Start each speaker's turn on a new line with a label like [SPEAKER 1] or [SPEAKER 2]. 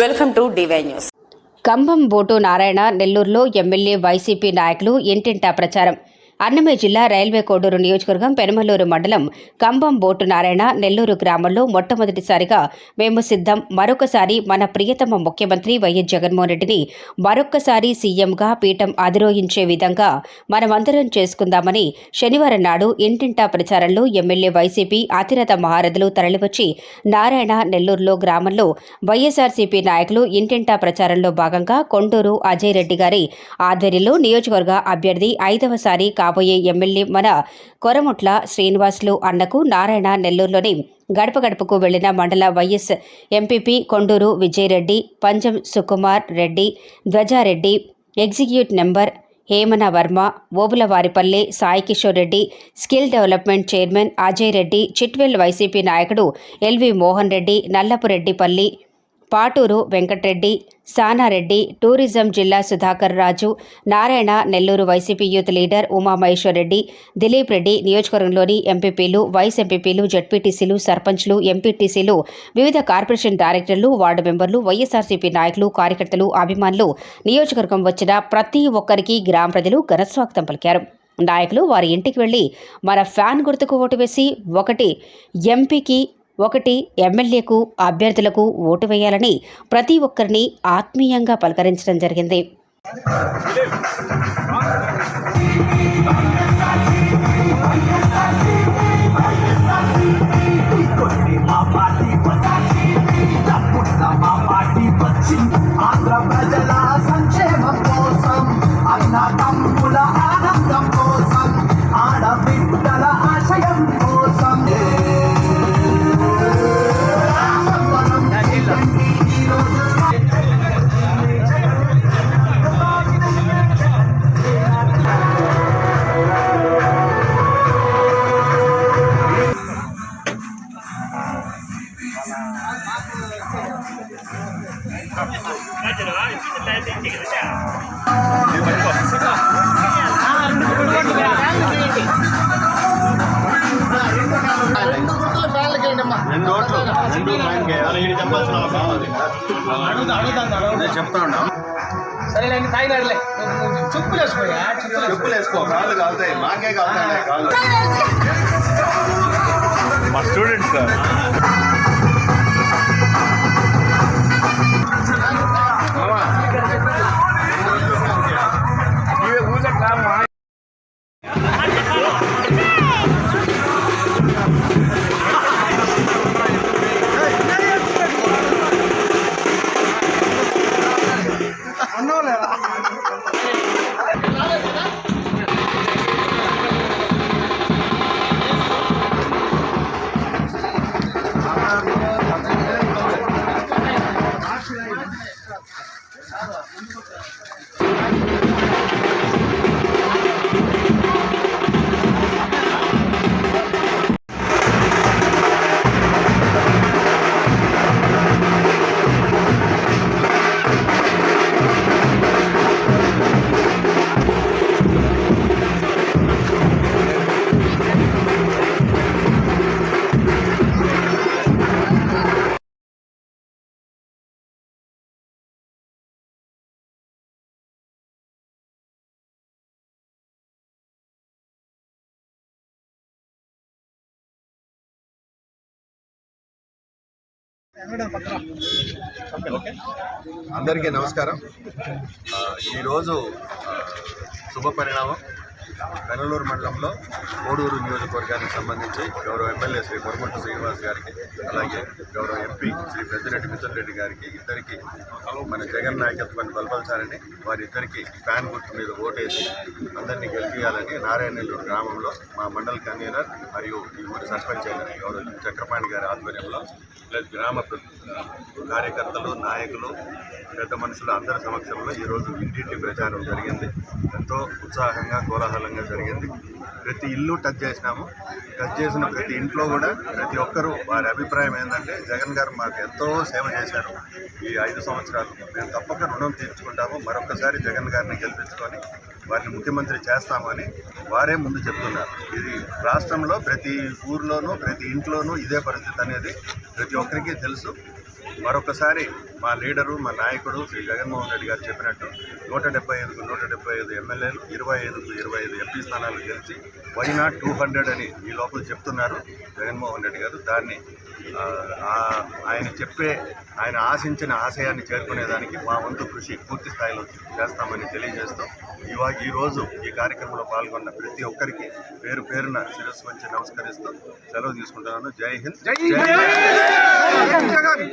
[SPEAKER 1] Welcome to DY news.
[SPEAKER 2] Kambham Botu Narayana నెల్లూరులో MLA YCP నాయకులు ఇంటింటా ప్రచారం. అన్నమయ్య జిల్లా రైల్వే కోడూరు నియోజకవర్గం పెనమలూరు మండలం కంభం బోటు నారాయణ నెల్లూరు గ్రామంలో మొట్టమొదటిసారిగా మేము సిద్ధం. మరొకసారి మన ప్రియతమ ముఖ్యమంత్రి వైఎస్ జగన్మోహన్ రెడ్డిని మరొక్కసారి సీఎంగా పీఠం అధిరోహించే విధంగా మనమందరం చేసుకుందామని శనివారం నాడు ఇంటింటా ప్రచారంలో ఎమ్మెల్యే వైసీపీ అతిరథ మహారథులు తరలివచ్చి నారాయణ నెల్లూరులో గ్రామంలో వైఎస్ఆర్సీపీ నాయకులు ఇంటింటా ప్రచారంలో భాగంగా కొండూరు అజయ్ రెడ్డి గారి ఆధ్వర్యంలో నియోజకవర్గ అభ్యర్థి ఐదవసారి కాబోయే ఎమ్మెల్యే మన కొరముట్ల శ్రీనివాసులు అన్నకు నారాయణ నెల్లూరులోని గడప గడపకు వెళ్ళిన మండల vice MPP Konduru Vijayareddy Panjam Sukumar Reddy Dhwajareddy execute number Hemana Varma Obulavaripalli Sai Kishore Reddy skill development chairman Ajay Reddy Chitvel YCP నాయకుడు ఎల్వి మోహన్ రెడ్డి నల్లపురెడ్డిపల్లి పాటూరు వెంకటరెడ్డి సానారెడ్డి టూరిజం జిల్లా Sudhakar Raju Narayana Nellore YCP youth leader Umamaheshwar Reddy Dilip Reddy నియోజకవర్గంలోని ఎంపీపీలు vice ఎంపీపీలు జడ్పీటీసీలు సర్పంచ్లు ఎంపీటీసీలు వివిధ corporation డైరెక్టర్లు వార్డు మెంబర్లు వైఎస్ఆర్సీపీ నాయకులు కార్యకర్తలు అభిమానులు నియోజకవర్గం వచ్చిన ప్రతి ఒక్కరికి గ్రామ ప్రజలు ఘనస్వాగతం పలికారు. నాయకులు వారి ఇంటికి వెళ్ళి మన ఫ్యాన్ గుర్తుకు ఓటు వేసి ఒకటి ఎంపీకి ఒకటి ఎమ్మెల్యేకు అభ్యర్థులకు ఓటు వేయాలని ప్రతి ఒక్కరిని ఆత్మీయంగా పలకరించడం జరిగింది.
[SPEAKER 3] చెప్తాను అన్ని
[SPEAKER 4] తాగినారులే చెప్పులు వేసుకోయా చెప్పులు
[SPEAKER 5] వేసుకో కాళ్ళు కాలుతాయి మాకే కాలుతాయి కాళ్ళు మా స్టూడెంట్స్ సార్. అందరికీ నమస్కారం. ఈరోజు శుభ పరిణామం పెనలూరు మండలంలో కోడూరు నియోజకవర్గానికి సంబంధించి గౌరవ ఎమ్మెల్యే శ్రీ కొరమట్టు శ్రీనివాస్ గారికి అలాగే గౌరవ ఎంపీ శ్రీ పెద్దిరెడ్డి మిథున్ రెడ్డి గారికి ఇద్దరికి మన జగన్ నాయకత్వాన్ని బలపరచాలని వారిద్దరికి ఫ్యాన్ గుర్తు మీద ఓటేసి అందరినీ గెలిపించాలని నారాయణల్లూరు గ్రామంలో మా మండల కన్వీనర్ మరియు ఈ ఊరి సర్పంచ్ అయిన గౌరవ చక్రపాణి గారి ఆధ్వర్యంలో ప్లస్ గ్రామ ప్ర- కార్యకర్తలు నాయకులు పెద్ద మనుషులు అందరి సమక్షంలో ఈరోజు ఇంటింటి ప్రచారం జరిగింది. ఎంతో ఉత్సాహంగా విశాలంగా జరిగింది. ప్రతి ఇల్లు టచ్ చేసినాము. టచ్ చేసిన ప్రతి ఇంట్లో కూడా ప్రతి ఒక్కరూ వారి అభిప్రాయం ఏంటంటే జగన్ గారు మాకు ఎంతో సేవ చేశారు ఈ ఐదు సంవత్సరాలు. మేము తప్పక రుణం తీర్చుకుంటాము. మరొకసారి జగన్ గారిని గెలిపించుకొని వారిని ముఖ్యమంత్రి చేస్తామని వారే ముందు చెప్తున్నారు. ఇది రాష్ట్రంలో ప్రతి ఊర్లోనూ ప్రతి ఇంట్లోనూ ఇదే పరిస్థితి అనేది ప్రతి ఒక్కరికి తెలుసు. మరొకసారి మా లీడరు మా నాయకుడు శ్రీ జగన్మోహన్ రెడ్డి గారు చెప్పినట్టు నూట డెబ్బై ఐదుకు నూట డెబ్బై ఐదు ఎమ్మెల్యేలు ఇరవై ఐదుకు ఇరవై ఐదు ఎంపీ స్థానాలు గెలిచి వై నాట్ టూ హండ్రెడ్ అని ఈ లోపల చెప్తున్నారు జగన్మోహన్ రెడ్డి గారు. దాన్ని ఆయన చెప్పే ఆయన ఆశించిన ఆశయాన్ని చేరుకునేదానికి మా వంతు కృషి పూర్తి స్థాయిలో చేస్తామని తెలియజేస్తూ ఇవా ఈరోజు ఈ కార్యక్రమంలో పాల్గొన్న ప్రతి ఒక్కరికి పేరు పేరున శిరస్సు వచ్చి నమస్కరిస్తూ సెలవు తీసుకుంటున్నాను. జై హింద్. జై జగన్